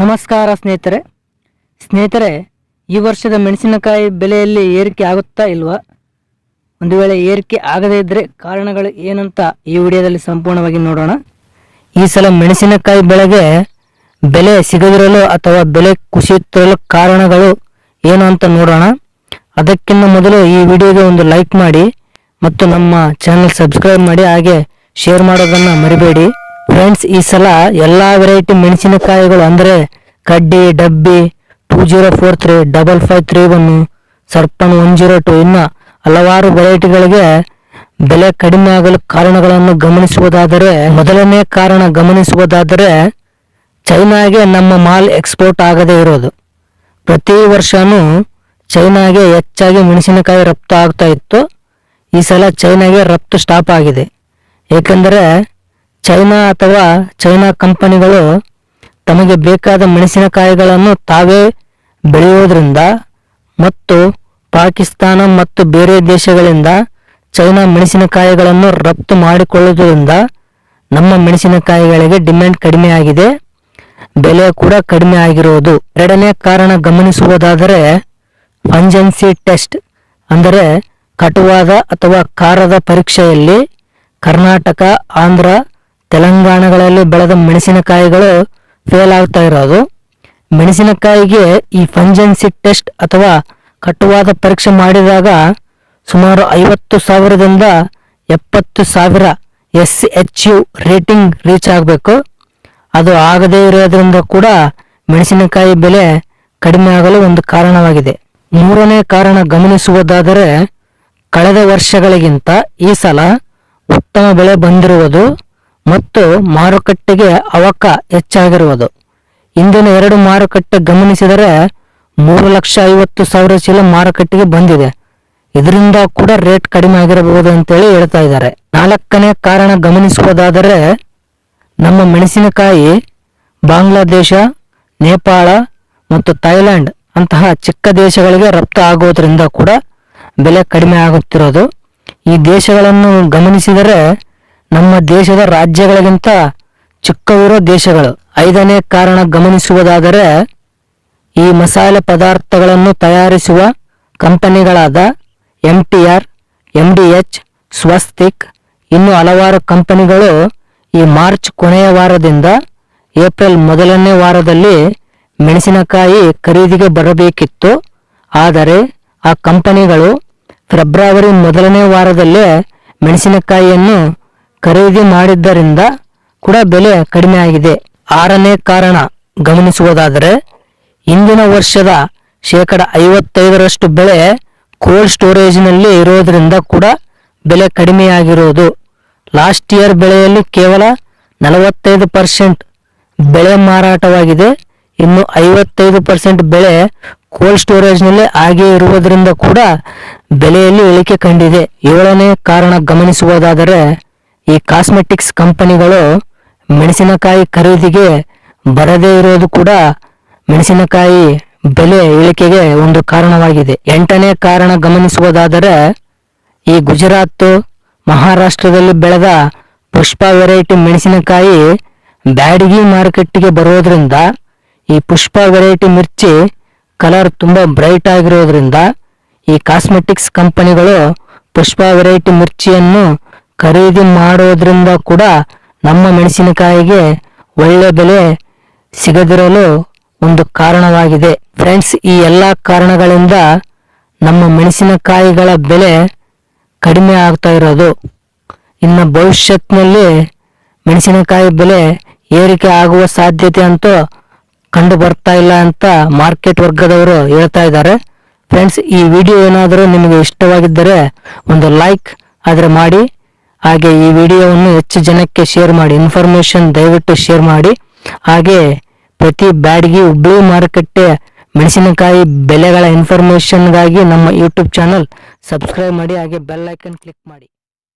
ನಮಸ್ಕಾರ ಸ್ನೇಹಿತರೆ. ಸ್ನೇಹಿತರೆ, ಈ ವರ್ಷದ ಮೆಣಸಿನಕಾಯಿ ಬೆಲೆಯಲ್ಲಿ ಏರಿಕೆ ಆಗುತ್ತಾ ಇಲ್ವಾ? ಒಂದು ವೇಳೆ ಏರಿಕೆ ಆಗದೇ ಇದ್ದರೆ ಕಾರಣಗಳು ಏನಂತ ಈ ವಿಡಿಯೋದಲ್ಲಿ ಸಂಪೂರ್ಣವಾಗಿ ನೋಡೋಣ. ಈ ಸಲ ಮೆಣಸಿನಕಾಯಿ ಬೆಳೆಗೆ ಬೆಲೆ ಸಿಗದಿರಲು ಅಥವಾ ಬೆಲೆ ಕುಸಿಯುತ್ತಿರಲು ಕಾರಣಗಳು ಏನು ಅಂತ ನೋಡೋಣ. ಅದಕ್ಕಿಂತ ಮೊದಲು ಈ ವಿಡಿಯೋಗೆ ಒಂದು ಲೈಕ್ ಮಾಡಿ ಮತ್ತು ನಮ್ಮ ಚಾನಲ್ ಸಬ್ಸ್ಕ್ರೈಬ್ ಮಾಡಿ ಹಾಗೆ ಶೇರ್ ಮಾಡೋದನ್ನು ಮರಿಬೇಡಿ. ಫ್ರೆಂಡ್ಸ್ ಈ ಸಲ ಎಲ್ಲ ವೆರೈಟಿ ಮೆಣಸಿನಕಾಯಿಗಳು ಅಂದರೆ ಕಡ್ಡಿ, ಡಬ್ಬಿ two zero four three double five three one ಸರ್ಪನ್ one zero two ಇನ್ನು ಹಲವಾರು ವೆರೈಟಿಗಳಿಗೆ ಬೆಲೆ ಕಡಿಮೆ ಆಗಲು ಕಾರಣಗಳನ್ನು ಗಮನಿಸುವುದಾದರೆ, ಮೊದಲನೇ ಕಾರಣ ಗಮನಿಸುವುದಾದರೆ, ಚೈನಾಗೆ ನಮ್ಮ ಮಾಲ್ ಎಕ್ಸ್ಪೋರ್ಟ್ ಆಗದೇ ಇರೋದು. ಪ್ರತಿ ವರ್ಷವೂ ಚೈನಾಗೆ ಹೆಚ್ಚಾಗಿ ಮೆಣಸಿನಕಾಯಿ ರಫ್ತು ಆಗ್ತಾ ಇತ್ತು. ಈ ಸಲ ಚೈನಾಗೆ ರಫ್ತು ಸ್ಟಾಪ್ ಆಗಿದೆ. ಏಕೆಂದರೆ ಚೈನಾ ಅಥವಾ ಚೈನಾ ಕಂಪನಿಗಳು ತಮಗೆ ಬೇಕಾದ ಮೆಣಸಿನಕಾಯಿಗಳನ್ನು ತಾವೇ ಬೆಳೆಯುವುದರಿಂದ ಮತ್ತು ಪಾಕಿಸ್ತಾನ ಮತ್ತು ಬೇರೆ ದೇಶಗಳಿಂದ ಚೈನಾ ಮೆಣಸಿನಕಾಯಿಗಳನ್ನು ರಫ್ತು ಮಾಡಿಕೊಳ್ಳುವುದರಿಂದ ನಮ್ಮ ಮೆಣಸಿನಕಾಯಿಗಳಿಗೆ ಡಿಮ್ಯಾಂಡ್ ಕಡಿಮೆ ಆಗಿದೆ ಬೆಲೆ ಕೂಡ ಕಡಿಮೆ ಆಗಿರುವುದು ಎರಡನೇ ಕಾರಣ ಗಮನಿಸುವುದಾದರೆ ಫಂಜೆನ್ಸಿ ಟೆಸ್ಟ್, ಅಂದರೆ ಕಟುವಾದ ಅಥವಾ ಖಾರದ ಪರೀಕ್ಷೆಯಲ್ಲಿ ಕರ್ನಾಟಕ, ಆಂಧ್ರ ತೆಲಂಗಾಣಗಳಲ್ಲಿ ಬೆಳೆದ ಮೆಣಸಿನಕಾಯಿಗಳು ಫೇಲ್ ಆಗ್ತಾ ಇರೋದು. ಮೆಣಸಿನಕಾಯಿಗೆ ಈ ಫಂಜೆನ್ಸಿ ಟೆಸ್ಟ್ ಅಥವಾ ಕಟುವಾದ ಪರೀಕ್ಷೆ ಮಾಡಿದಾಗ ಸುಮಾರು ಐವತ್ತು ಸಾವಿರದಿಂದ ಎಪ್ಪತ್ತು ಸಾವಿರ S H U rating reach ಆಗಬೇಕು. ಅದು ಆಗದೇ ಇರೋದ್ರಿಂದ ಕೂಡ ಮೆಣಸಿನಕಾಯಿ ಬೆಲೆ ಕಡಿಮೆ ಆಗಲು ಒಂದು ಕಾರಣವಾಗಿದೆ. ಮೂರನೇ ಕಾರಣ ಗಮನಿಸುವುದಾದರೆ, ಕಳೆದ ವರ್ಷಗಳಿಗಿಂತ ಈ ಸಲ ಉತ್ತಮ ಬೆಳೆ ಬಂದಿರುವುದು ಮತ್ತು ಮಾರುಕಟ್ಟೆಗೆ ಅವಕ ಹೆಚ್ಚಾಗಿರುವುದು. ಇಂದಿನ ಎರಡು ಮಾರುಕಟ್ಟೆ ಗಮನಿಸಿದರೆ ಮೂರು ಲಕ್ಷ ಐವತ್ತು ಸಾವಿರ ಚೀಲ ಮಾರುಕಟ್ಟೆಗೆ ಬಂದಿದೆ. ಇದರಿಂದ ಕೂಡ ರೇಟ್ ಕಡಿಮೆ ಆಗಿರಬಹುದು ಅಂತೇಳಿ ಹೇಳ್ತಾ ಇದ್ದಾರೆ. ನಾಲ್ಕನೇ ಕಾರಣ ಗಮನಿಸುವುದಾದರೆ ನಮ್ಮ ಮೆಣಸಿನಕಾಯಿ, ಬಾಂಗ್ಲಾದೇಶ, ನೇಪಾಳ ಮತ್ತು ಥೈಲ್ಯಾಂಡ್ ಅಂತಹ ಚಿಕ್ಕ ದೇಶಗಳಿಗೆ ರಫ್ತು ಆಗುವುದರಿಂದ ಕೂಡ ಬೆಲೆ ಕಡಿಮೆ ಆಗುತ್ತಿರೋದು ಈ ದೇಶಗಳನ್ನು ಗಮನಿಸಿದರೆ ನಮ್ಮ ದೇಶದ ರಾಜ್ಯಗಳಿಗಿಂತ ಚಿಕ್ಕವಿರೋ ದೇಶಗಳು. ಐದನೇ ಕಾರಣ ಗಮನಿಸುವುದಾದರೆ, ಈ ಮಸಾಲೆ ಪದಾರ್ಥಗಳನ್ನು ತಯಾರಿಸುವ ಕಂಪನಿಗಳಾದ M T R, M D H, Swastik, ಇನ್ನು ಹಲವಾರು ಕಂಪನಿಗಳು ಈ ಮಾರ್ಚ್ ಕೊನೆಯ ವಾರದಿಂದ ಏಪ್ರಿಲ್ ಮೊದಲನೇ ವಾರದಲ್ಲಿ ಮೆಣಸಿನಕಾಯಿ ಖರೀದಿಗೆ ಬರಬೇಕಿತ್ತು. ಆದರೆ ಆ ಕಂಪನಿಗಳು ಫೆಬ್ರವರಿ ಮೊದಲನೇ ವಾರದಲ್ಲೇ ಮೆಣಸಿನಕಾಯಿಯನ್ನು ಖರೀದಿ ಮಾಡಿದ್ದರಿಂದ ಕೂಡ ಬೆಲೆ ಕಡಿಮೆ ಆಗಿದೆ. ಆರನೇ ಕಾರಣ ಗಮನಿಸುವುದಾದರೆ, ಇಂದಿನ ವರ್ಷದ ಶೇಕಡ ಐವತ್ತೈದರಷ್ಟು ಬೆಳೆ ಕೋಲ್ಡ್ ಸ್ಟೋರೇಜ್ನಲ್ಲಿ ಇರೋದರಿಂದ ಕೂಡ ಬೆಲೆ ಕಡಿಮೆಯಾಗಿರುವುದು. ಲಾಸ್ಟ್ ಇಯರ್ ಬೆಳೆಯಲ್ಲಿ ಕೇವಲ ನಲವತ್ತೈದು ಪರ್ಸೆಂಟ್ ಬೆಳೆ ಮಾರಾಟವಾಗಿದೆ. ಇನ್ನು ಐವತ್ತೈದು ಪರ್ಸೆಂಟ್ ಬೆಳೆ ಕೋಲ್ಡ್ ಸ್ಟೋರೇಜ್ನಲ್ಲಿ ಹಾಗೆ ಇರುವುದರಿಂದ ಕೂಡ ಬೆಲೆಯಲ್ಲಿ ಇಳಿಕೆ ಕಂಡಿದೆ. ಏಳನೇ ಕಾರಣ ಗಮನಿಸುವುದಾದರೆ ಈ ಕಾಸ್ಮೆಟಿಕ್ಸ್ ಕಂಪನಿಗಳು ಮೆಣಸಿನಕಾಯಿ ಖರೀದಿಗೆ ಬರದೇ ಇರೋದು ಕೂಡ ಮೆಣಸಿನಕಾಯಿ ಬೆಲೆ ಇಳಿಕೆಗೆ ಒಂದು ಕಾರಣವಾಗಿದೆ. ಎಂಟನೇ ಕಾರಣ ಗಮನಿಸುವುದಾದರೆ, ಈ ಗುಜರಾತ್, ಮಹಾರಾಷ್ಟ್ರದಲ್ಲಿ ಬೆಳೆದ ಪುಷ್ಪ ವೆರೈಟಿ ಮೆಣಸಿನಕಾಯಿ ಬ್ಯಾಡಗಿ ಮಾರ್ಕೆಟ್ಗೆ ಬರೋದ್ರಿಂದ, ಈ ಪುಷ್ಪ ವೆರೈಟಿ ಮಿರ್ಚಿ ಕಲರ್ ತುಂಬ ಬ್ರೈಟ್ ಆಗಿರೋದ್ರಿಂದ, ಈ ಕಾಸ್ಮೆಟಿಕ್ಸ್ ಕಂಪನಿಗಳು ಪುಷ್ಪ ವೆರೈಟಿ ಮಿರ್ಚಿಯನ್ನು ಖರೀದಿ ಮಾಡೋದ್ರಿಂದ ಕೂಡ ನಮ್ಮ ಮೆಣಸಿನಕಾಯಿಗೆ ಒಳ್ಳೆ ಬೆಲೆ ಸಿಗದಿರಲು ಒಂದು ಕಾರಣವಾಗಿದೆ. ಫ್ರೆಂಡ್ಸ್ ಈ ಎಲ್ಲ ಕಾರಣಗಳಿಂದ ನಮ್ಮ ಮೆಣಸಿನಕಾಯಿಗಳ ಬೆಲೆ ಕಡಿಮೆ ಆಗ್ತಾ ಇರೋದು. ಇನ್ನು ಭವಿಷ್ಯತ್ನಲ್ಲಿ ಮೆಣಸಿನಕಾಯಿ ಬೆಲೆ ಏರಿಕೆ ಆಗುವ ಸಾಧ್ಯತೆ ಅಂತೂ ಕಂಡು ಬರ್ತಾ ಇಲ್ಲ ಅಂತ ಮಾರ್ಕೆಟ್ ವರ್ಗದವರು ಹೇಳ್ತಾ ಇದ್ದಾರೆ. ಫ್ರೆಂಡ್ಸ್ ಈ ವಿಡಿಯೋ ಏನಾದರೂ ನಿಮಗೆ ಇಷ್ಟವಾಗಿದ್ದರೆ ಒಂದು ಲೈಕ್ ಆದರೆ ಮಾಡಿ. ಹಾಗೆ ಈ ವಿಡಿಯೋವನ್ನು ಹೆಚ್ಚು ಜನಕ್ಕೆ ಶೇರ್ ಮಾಡಿ ಇನ್ಫಾರ್ಮೇಶನ್ ದಯವಿಟ್ಟು ಶೇರ್ ಮಾಡಿ. ಹಾಗೆ ಪ್ರತಿ ಬ್ಯಾಡ್ಗಿ ಹುಬ್ಳಿ ಮಾರುಕಟ್ಟೆ ಮೆಣಸಿನಕಾಯಿ ಬೆಲೆಗಳ ಇನ್ಫಾರ್ಮೇಶನ್ಗಾಗಿ ನಮ್ಮ ಯೂಟ್ಯೂಬ್ ಚಾನಲ್ ಸಬ್ಸ್ಕ್ರೈಬ್ ಮಾಡಿ, ಹಾಗೆ ಬೆಲ್ ಐಕನ್ ಕ್ಲಿಕ್ ಮಾಡಿ.